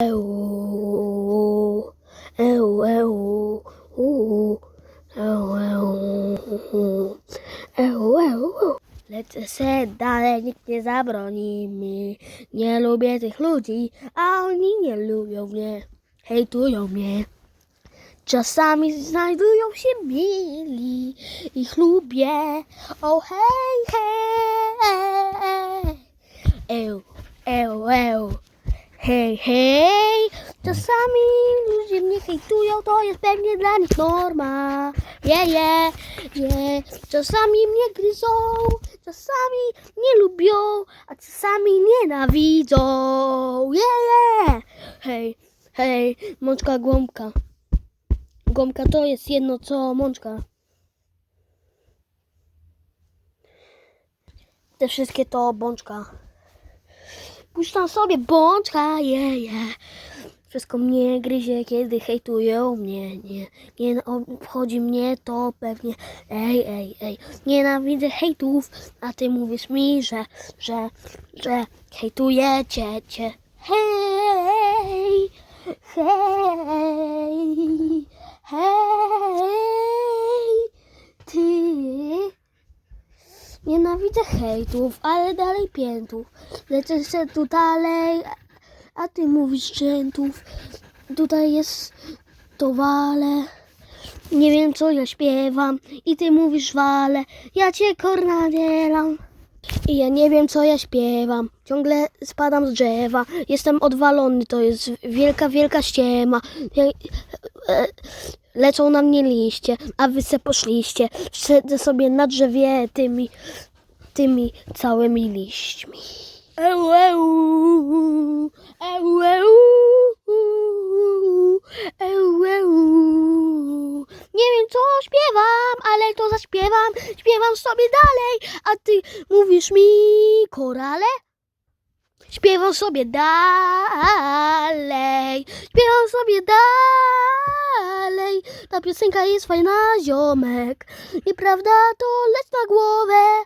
Eu, eu, eu, eu, eu, eu, eu. Lecę se dalej, nikt nie zabroni mi. Nie lubię tych ludzi, a oni nie lubią mnie. Hejtują mnie. Czasami znajdują się mili, ich lubię. O hej, hej. Eł, eł, eł. Hej, hej. Czasami ludzie mnie hejtują, to jest pewnie dla nich norma. Je, je, je. Czasami mnie gryzą, czasami nie lubią, a czasami nienawidzą. Je, je. Hej, hej, mączka głąbka. Gąbka to jest jedno co mączka. Te wszystkie to bączka. Puszczam sobie bączka, je, je. Wszystko mnie gryzie, kiedy hejtują mnie, nie. Nie obchodzi mnie to pewnie. Ej, ej, ej. Nienawidzę hejtów, a ty mówisz mi, że, że, że hejtujecie cię. Hej, hej, hej, ty. Nienawidzę hejtów, ale dalej piętów. Lecę se tu dalej, a ty mówisz szczętów. Tutaj jest to wale. Nie wiem co ja śpiewam i ty mówisz wale. Ja cię kornadzielam. I ja nie wiem co ja śpiewam. Ciągle spadam z drzewa. Jestem odwalony, to jest wielka, wielka ściema. Ja, e, lecą na mnie liście, a wy se poszliście. Siedzę sobie na drzewie tymi, tymi całymi liśćmi. Eu, eu, eu, eu, eu, eu. Nie wiem co śpiewam, ale to zaśpiewam. Śpiewam sobie dalej, a ty mówisz mi korale? Śpiewam sobie dalej, śpiewam sobie dalej. Ta piosenka jest fajna, ziomek. Nieprawda to lec na głowę.